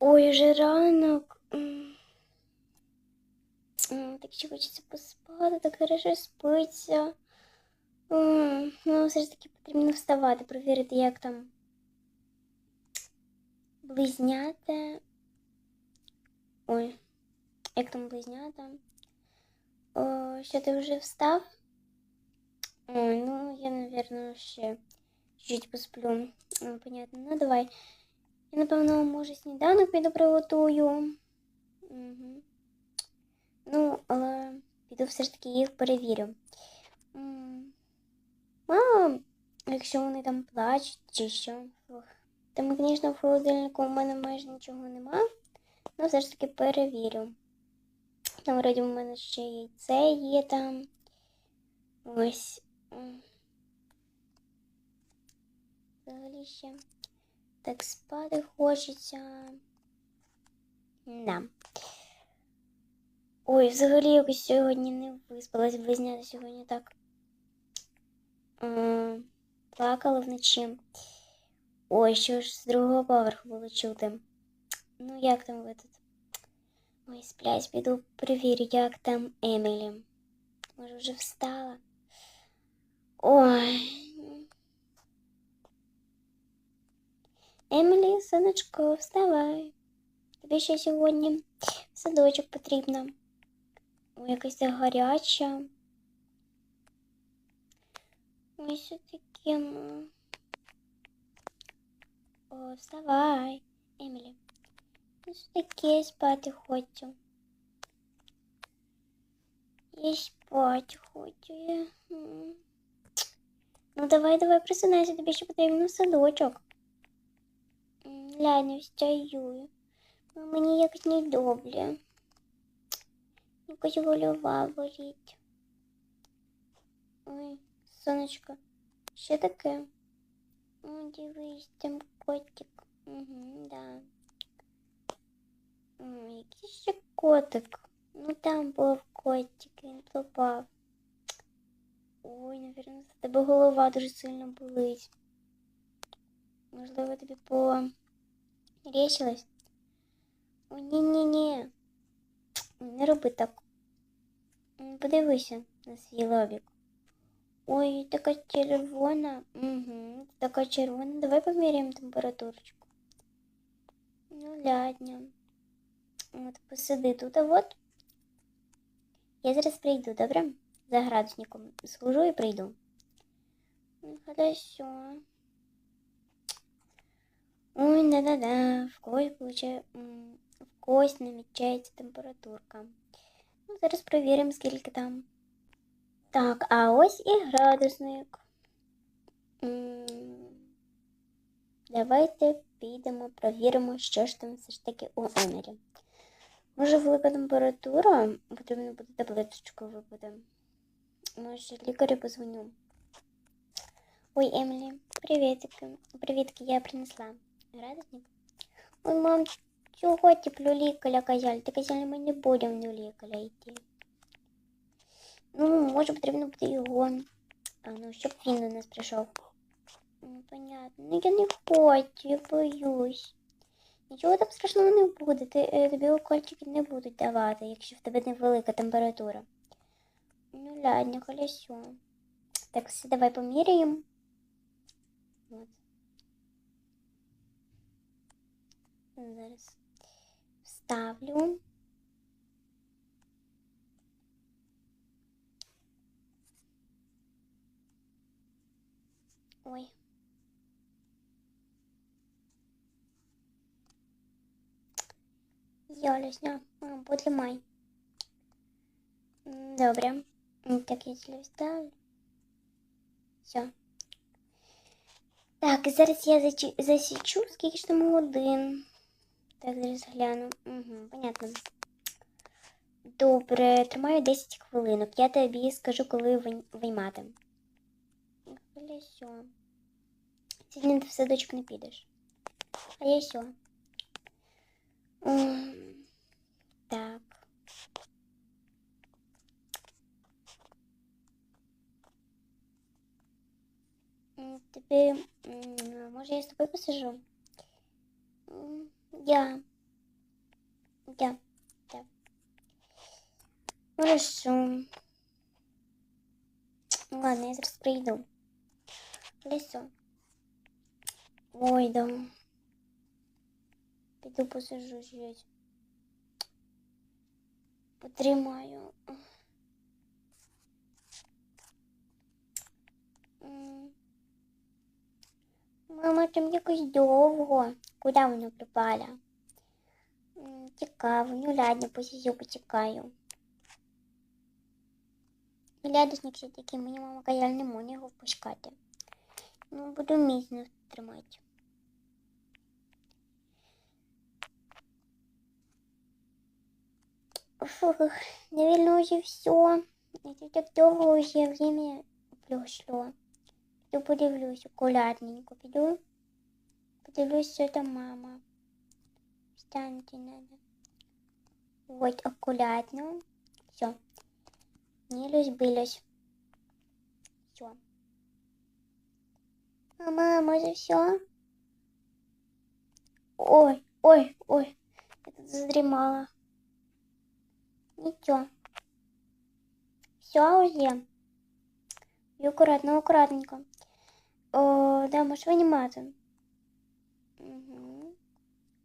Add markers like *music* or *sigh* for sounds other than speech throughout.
Ой. М. М, Так ще хочеться поспати, так хорошо спиться. Ну, все ж таки потрібно вставати, перевірити, як там близнята. Ой, як там близнята. О, що ти вже встав? Ой, ну, я, наверное, ще чуть посплю. Понятно. Ну, давай. Я, напевно, може, сніданок піду приготую. Угу. Ну, але піду все ж таки їх перевірю. М, Мама, якщо вони там плачуть чи що. Там, звісно, в холодильнику у мене майже нічого нема. Ну, все ж таки перевірю. Там, вроді, у мене ще яйце є там. Ось. Взагалі ще. Так спати хочеться. Да. Ой, взагалі якось сьогодні не виспалась, близняти сьогодні так. Плакала вночі. Ой, що ж з другого поверху було чути. Ну, як там ви тут? Ой, сплять, піду перевірю, як там Емілі. Може, вже встала. Ой. Емілі, сонечко, вставай. Тобі ще сьогодні в садочок потрібно. Ой, якась гаряча. Ой, що таке? О, вставай, Емілі. Ну, що таке спати хочу? Я спати хочу. Я... Ну давай, давай, просинайся, тобі ще потрібно в садочок. М, Ля, не встаю. Ну, Мені якось недобре. Якось голова болить. Ой, сонечко, що таке? О, дивись, там котик. Угу, да. М, Який ще котик? Ну там був котик, він пропав. Ой, напевно, за тебе голова дуже сильно болить. Можливо, тобі порішилась? О, ні-ні-ні. Не роби так. Подивися на свій лобік. Ой, така червона. Угу, така червона. Давай поміряємо температурочку. Ну, ладно. От посиди тут, а от. Я зараз прийду, добре? За градусником схожу і прийду. Ну, Хорошо. Ой, да-да-да, в когось получає, в когось намічається температурка. Ну, зараз перевіримо, скільки там. Так, а ось і градусник. Давайте підемо, провіримо, що ж там все ж таки у Емері. Може, велика температура, потрібно буде таблеточку випити. Може, лікарю позвоню. Ой, Емілі, привітики. Привітки, я принесла. Градусник? Ой, мам, чого ти про лікаря казали? Ти казали, ми не будемо до лікаря йти. Ну, може, потрібно буде його. А ну, щоб він до нас прийшов. Ну, понятно. Ну, я не хочу, я боюсь. Нічого там страшного не буде. Ти, е, тобі укольчики не будуть давати, якщо в тебе невелика температура. Ну, ладно, хорошо. Так, все, давай поміряємо. Зараз вставлю. Ой. Ялясня, потримай. М, Добре. М, Так, я тілю вставлю. Все. Так, зараз я зачі- засічу, скільки ж там годин. Так, зараз гляну. Угу, понятно. Добре, тримаю 10 хвилинок. Я тобі скажу, коли вий- виймати. Хорошо. Сьогодні ти в садочок не підеш. А я? М, Так. Тобі, може, я з тобою посижу? Я. Да, да. Хорошо. Ладно, я зараз прийду. Лісо. Ой, да. Піду посижу жить. Потримаю. Мама, там якось довго. Куди воно припала? М, Цікаво, ну ладно, посижу, почекаю. Глядачник ще такий, мені мама каже, не можна його впускати. Ну, буду міцно тримати. Фух, наверное, уже все. Это так долго уже время прошло. Піду подивлюсь акуратненько. Піду. Подивлюсь, що там мама. Встаньте надо. Вот, аккуратно. Все. Не розбилось. Все. А мама, за все? Ой, ой, ой. Я тут задремала. Ничего. Все уже. И аккуратно, аккуратненько. О, да, можеш винімати. Угу.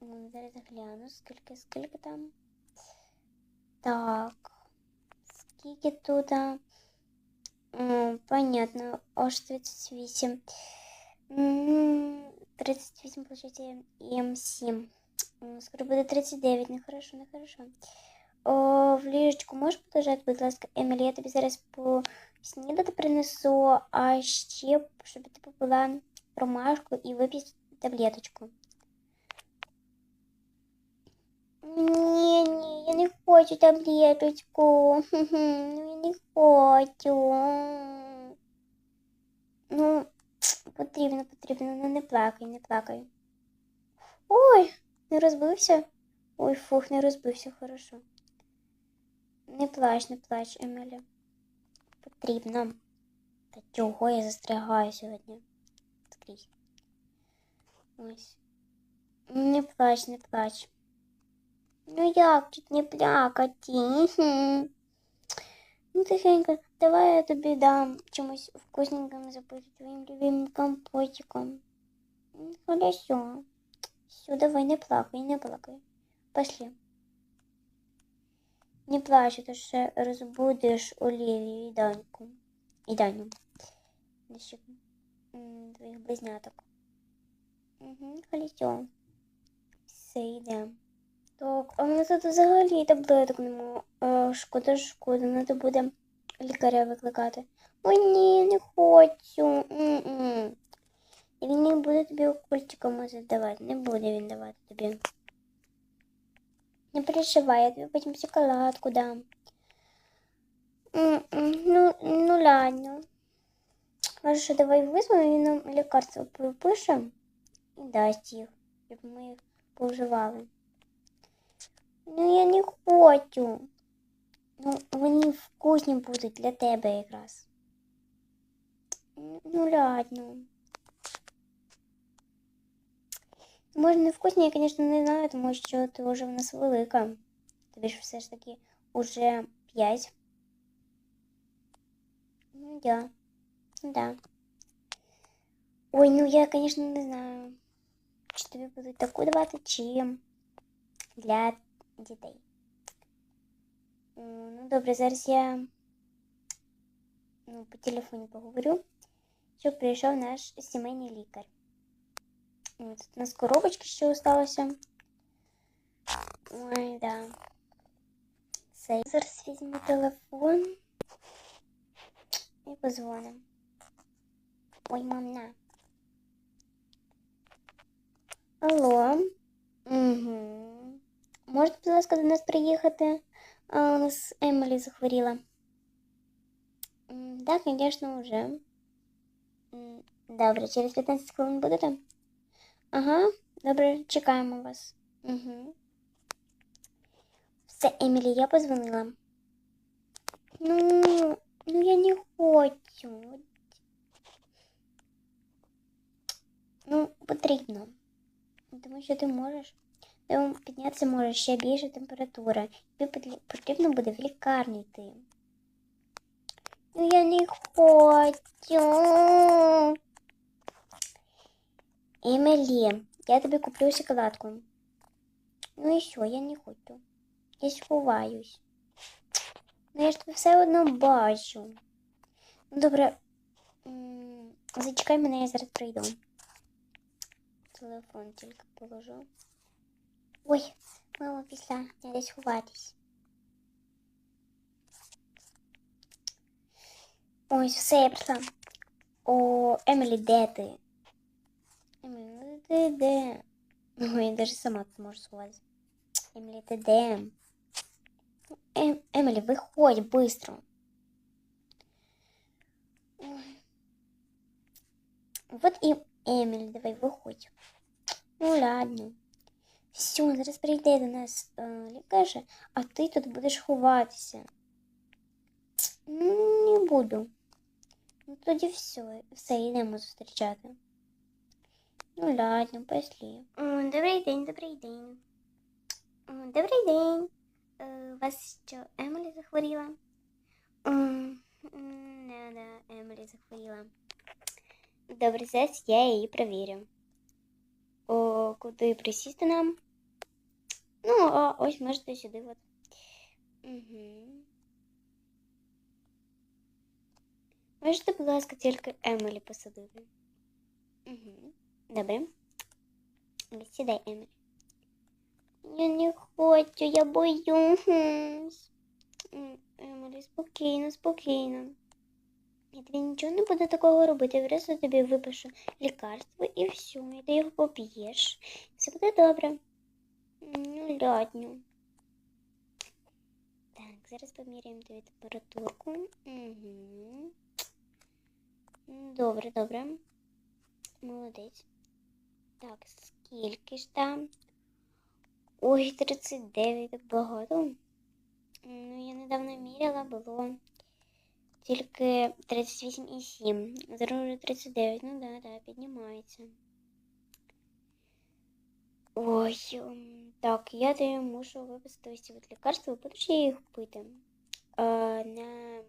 Ну, зараз гляну, скільки, скільки там. Так. Скільки тут? М, понятно. Аж 38. М, 38, получается, М7. М, Скоро буде 39. Нехорошо, нехорошо. О, в ліжечку можеш подержати, будь ласка, Емілі, я тобі зараз поснідати принесу, а ще, щоб ти попила ромашку і вип'єш таблеточку. Ні, ні, я не хочу таблеточку. *laughs* Ну, я не хочу. Ну, потрібно, потрібно, ну не плакай, не плакай. Ой, не розбився? Ой, фух, не розбився, хорошо. Не плач, не плач, Емілі. Потрібно. Та чого я застрягаю сьогодні? Скрізь. Ось. Не плач, не плач. Ну як тут не плакати? Хм. Ну тихенько, давай я тобі дам чимось вкусненьким запити твоїм любимим компотиком. Ну, Хорошо. Все, давай, не плакай, не плакай. Пошли. Не плач, то ще розбудиш Олівію і Даньку. І Даню. Ще близняток. Угу, хорошо. Все, йдемо. Так, а нас тут взагалі таблеток нема. Е, шкода, шкода, треба буде лікаря викликати. Ой, ні, не хочу. Він не буде тобі укольчиком задавати. Не буде він давати тобі. Не переживай, я тобі потім шоколадку дам. Ну, ну ладно. Хорошо, давай визвемо, він нам лікарство пропише і дасть їх, щоб ми їх поживали. Ну я не хочу. Ну, вони вкусні будуть для тебе якраз. Ну ладно. Може не вкусні, я, звісно, не знаю, тому що ти вже в нас велика. Тобі ж все ж таки уже п'ять. Ну да. Да. Ой, ну я, звісно, не знаю. Чи тобі будуть таку давати, чи для дітей. Ну, добре, зараз я ну, по телефоні поговорю, щоб прийшов наш сімейний лікар. Тут у нас коробочки ще осталося. Ой, да. Все. Зараз візьму телефон і позвоню. Ой, мам, на. Алло. Угу. Можете, будь ласка, до нас приїхати? А, у нас Емілі захворіла. Так, звісно, вже. Добре, через 15 хвилин будете? Ага, добре, чекаємо вас. Угу. Все, Емілі, я позвонила. Ну, ну я не хочу. Ну, потрібно. Тому що ти можеш. Тому піднятися може ще більше температура. Тобі потрібно буде в лікарню йти. Ну я не хочу. Емілі, я тобі куплю шоколадку. Ну і що, я не хочу. Я сховаюсь. Ну я ж тебе все одно бачу. Ну добре. Зачекай мене, я зараз прийду. Телефон тільки положу. Ой, мама після, я десь ховатись. Ось, все, я прийшла. О, Емілі, де ти? Емілі, ти де? Ой, я навіть сама тут можу сховатися. Емілі, ти де? Ем, Емілі, виходь. Ой. Вот і Емілі, давай виходь. Ну ладно. Все, зараз прийде до нас е, лікарша, а ти тут будеш ховатися. Ну, не буду. Ну тоді все, все, йдемо зустрічати. Ну ладно, пошли. Добрий день, добрий день. Добрий день. Е, вас що, Емілі захворіла? Не, да, Емілі захворіла. Добре, зараз я її перевірю. О, куди присісти нам? Ну, а ось можете сюди от. Угу. Можете, будь ласка, тільки Емілі посадити. Угу. Добре. Сідай, Емілі. Я не хочу, я боюсь. М, Емілі, спокійно, спокійно. Я тобі нічого не буду такого робити. Просто тобі випишу лікарство і все, і ти його поп'єш. Все буде добре. Ну, ладно. Так, зараз поміряємо тобі температурку. Угу. Добре, добре. Молодець. Так, скільки ж там? Ой, 39, так багато. Ну, я недавно міряла, було тільки 38,7. Зараз вже 39. Ну да, да, піднімається. Ой, так, я тобі мушу виписати ось ці от лікарства, будеш їх пити. А, на,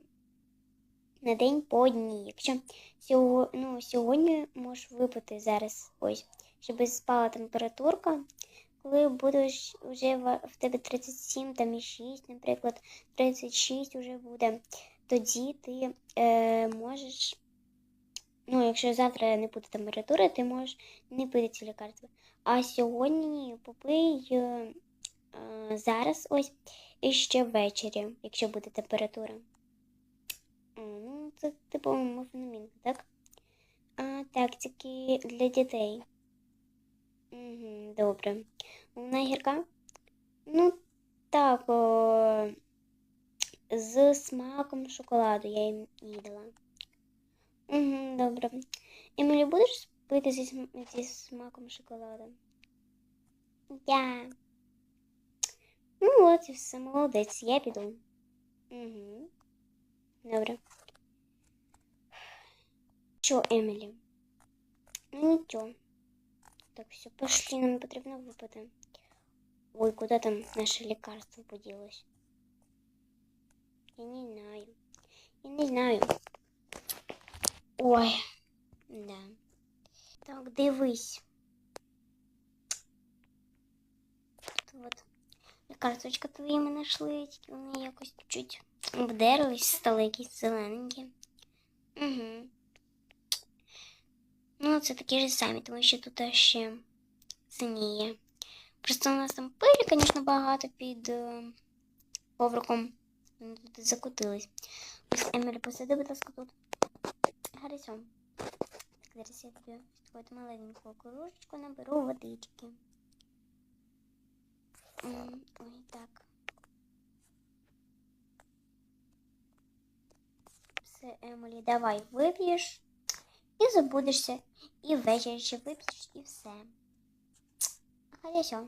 на день по дні. Якщо сього, ну, сьогодні можеш випити зараз, ось, щоб спала температурка. Коли будеш вже в, в тебе 37 там і 6, наприклад, 36 вже буде, тоді ти е, можеш, ну, якщо завтра не буде температури, ти можеш не пити ці лікарства. А сьогодні попий е, е, зараз ось і ще ввечері, якщо буде температура. Ну, це типу муфеномінка, так? А, так, тільки для дітей. Угу, добре. Вона гірка? Ну, так, о, з смаком шоколаду я їм їдала. Угу, добре. Емілі, будеш пити зі, см- зі смаком шоколаду? Я. Ну от і все, молодець, я піду. Угу. Добре. Що, Емілі? Ну нічого. Так, все, пошли, нам потрібно випити. Ой, куда там наше лекарство поділось? Я не знаю. Я не знаю. Ой, да. Так, дивись. Тут от лекарствочка твої ми знайшли, тільки вони якось чуть вдерлись, стали якісь зелененькі. Угу. Ну, це такі ж самі, тому що тут ще синіє. Просто у нас там пилі, звісно, багато під е, поверхом. Вони тут закотились. Ось Емілі, посиди, будь ласка, тут. Гаррісон. Так, зараз я тобі таку маленьку кружечку наберу водички. Ой, так. Все, Емілі, давай вип'єш і забудешся. І ввечері ще вип'єш і все. Хорошо.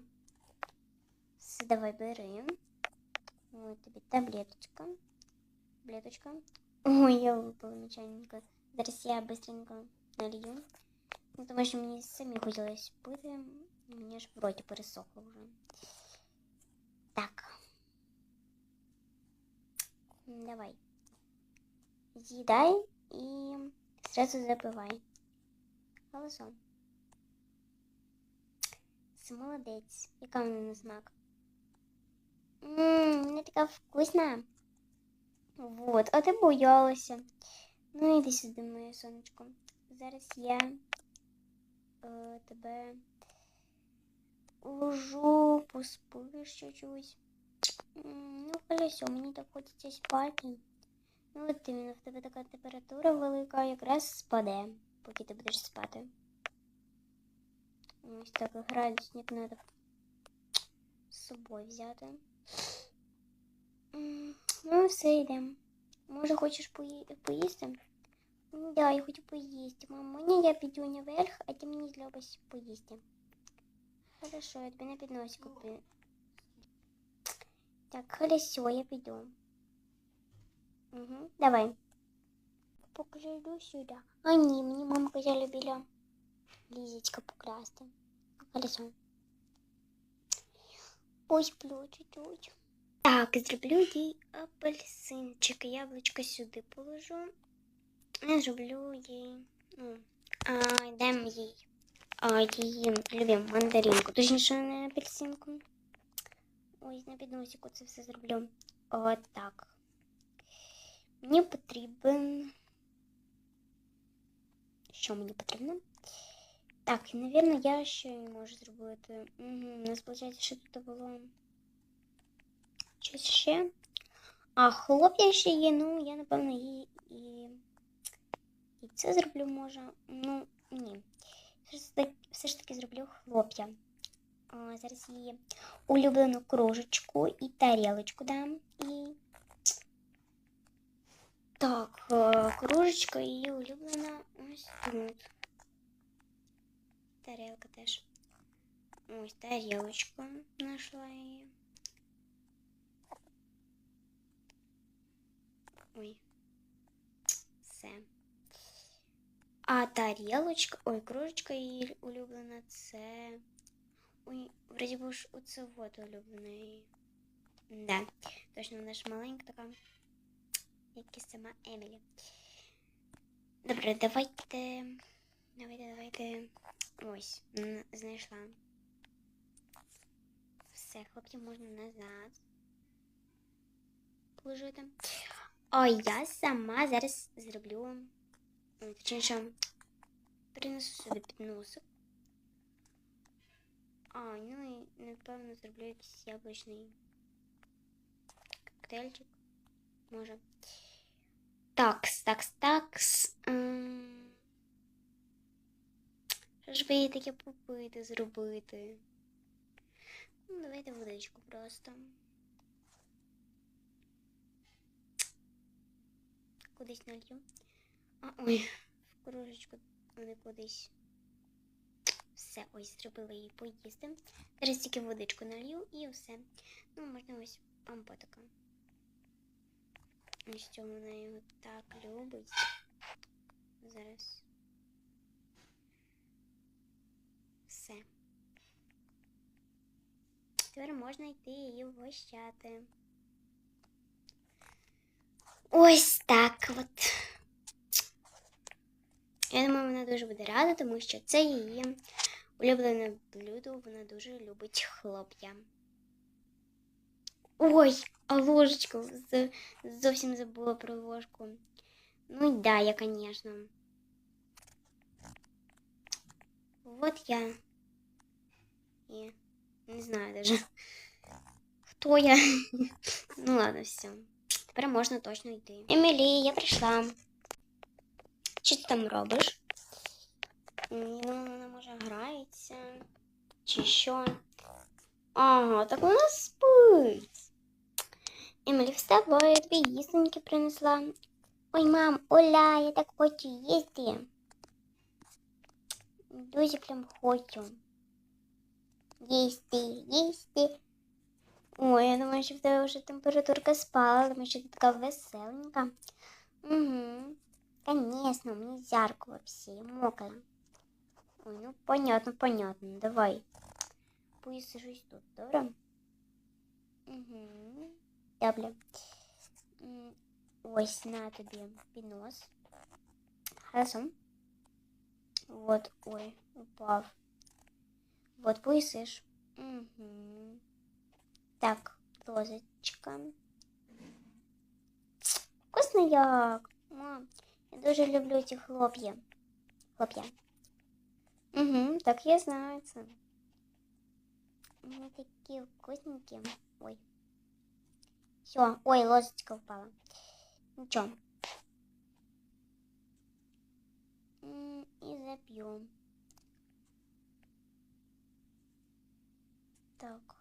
Все, давай бери. Ось тобі таблеточка. Таблеточка. *laughs* Ой, я випала нечайненько. Зараз я быстренько налью. Ну, тому що мені самі хотілося пити. Мені аж в роті пересохло вже. Так. М, Давай. З'їдай і сразу запивай. Голосом. Це молодець. Яка вона на смак? Ммм, вона така вкусна. Вот, а ти боялася. Ну іди сюди, моє сонечко. Зараз я е, тебе уложу, поспиш чуть-чуть. Ну, колесо, мені так хочеться спати. Ну, от іменно, в тебе така температура велика, якраз спаде, поки ти будеш спати. Ось так градусник треба з собою взяти. М, Ну, все, йдемо. Може, хочеш пої... поїсти? М, Да, я хочу поїсти. Мам, мені я піду наверх, а ти мені зробиш поїсти. Хорошо, я тобі на підносику пи... Так, хорошо, я піду. Угу, давай. Покладу сюди. А ні, мені мама казала біля лізечка покласти. Хорошо. Посплю чуть-чуть. Так, зроблю їй апельсинчик. Яблучко сюди положу. Зроблю їй. Ну, а, дам їй. А, її любим мандаринку. Точніше, не апельсинку. Ось на підносику це все зроблю. Отак. Мені потрібен. Що мені потрібно? Так, і, напевно, я ще можу зробити. Угу, у нас, виходить, що тут було. Щось ще. А хлоп'я ще є, ну, я, напевно, її і. І це зроблю може. Ну, ні. Все ж таки, все ж таки зроблю хлоп'я. А, зараз її улюблену кружечку і тарілочку дам. І. Так, е, кружечка її улюблена ось тут. Тарелка теж. Ось тарілочку знайшла її. Ой. Все. А тарілочка, ой, кружечка її улюблена, це. Ой, вроді би ж оце вот улюблена її. Да, точно вона ж маленька така, як і сама Емілі. Добре, давайте. Давайте, давайте. Ось, знайшла. Все, хлопців можна назад. Положити. А я сама зараз зроблю. Точніше, принесу сюди підносик. А, ну і напевно зроблю якийсь яблучний коктейльчик. Може. Такс, такс, такс. Що ж би їй таке попити, зробити? Ну, давайте водичку просто. Кудись налью. А, ой, в кружечку не кудись. Все, ось зробила їй поїсти. Зараз тільки водичку налью і все. Ну, можна ось ампотика. Ось цього вона його так любить. Зараз. Все. Тепер можна йти її вгощати. Ось так от. Я думаю, вона дуже буде рада, тому що це її улюблене блюдо. Вона дуже любить хлоп'я. Ой, а ложечку. Зовсім забула про ложку. Ну да, я, конечно. Вот я. И не знаю даже, *laughs* хто я. *laughs* ну ладно, все. Тепер можна точно йти. Емілі, я прийшла. Що ти там робиш? Ну, вона може грається. Чи що? Ага, так вона спить. Емілі, вставай, я тобі їстеньки принесла. Ой, мам, Оля, я так хочу їсти. Дуже прям хочу. Їсти, їсти. Ой, я думаю, що в тебе вже температурка спала, тому що ти така веселенька. Угу. Конечно, мне жарко вообще, я мокрая. Ой, ну понятно, понятно, давай. Посажусь тут, добре? Угу. Добре. М, Ось на тобі піднос. Хорошо. Вот, ой, упав. Вот, поїсиш. Угу. Так, ложечка. Вкусно як. Мам, я дуже люблю ці хлоп'я. Хлоп'я. Угу, так я знаю це. Вони такі вкусненькі. Ой. Все, ой, ложечка впала. Нічого. М, І зап'ю. Так. Так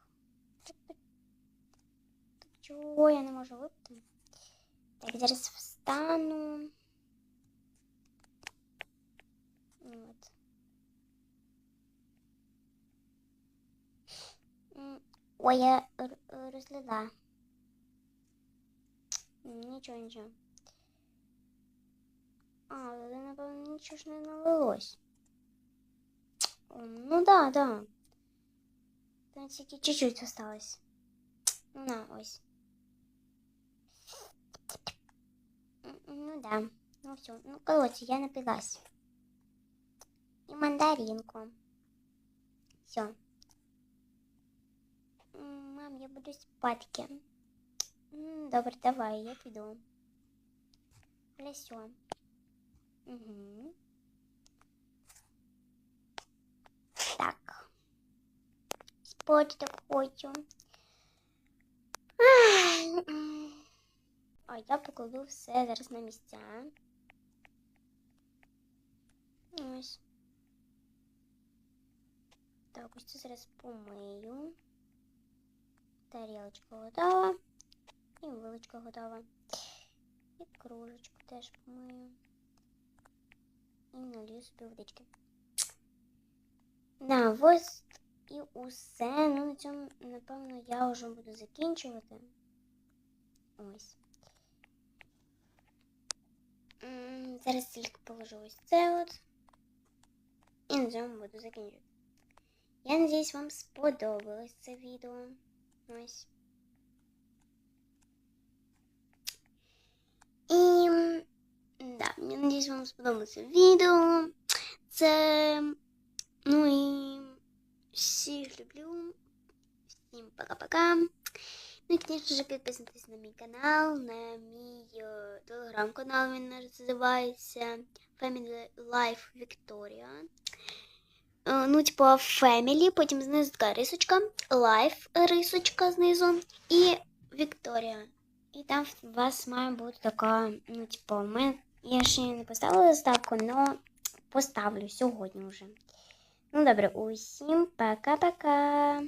чого я не можу випити? Так, зараз встану. От. М, Ой, я р- р- розлила. М, Нічого, нічого. А, але, напевно, нічого ж не налилось. М, Ну да, да. Там тільки чуть-чуть осталось. Ну на, ось. Ну да. Ну все. Ну, короче, я напилась. И мандаринку. Все. Мам, я буду. М, Добре, давай, я піду. Але все. Угу. Так. Спать так хочу. Ай, м. А я покладу все зараз на місця. Ось. Так, ось це зараз помию. Тарілочка готова. І вилочка готова. І кружечку теж помию. І налью собі водички. На, ось і усе. Ну, на цьому, напевно, я вже буду закінчувати. Ось. М, Зараз тільки положу ось це от. І на цьому буду закінчувати. Я надіюсь, вам сподобалось це відео. Ось. І м, да, я надіюсь, вам сподобалося відео. Це. Ну і всіх люблю. Всім пока-пока. Ну і, звісно підписуйтесь на мій канал, на мій е, телеграм-канал, він називається Family Life Victoria. Е, Ну, типу, Family, потім знизу така рисочка, Life рисочка знизу і Victoria. І там в вас має бути така, ну, типу, ми, я ще не поставила заставку, але поставлю сьогодні вже. Ну, добре, усім пока-пока.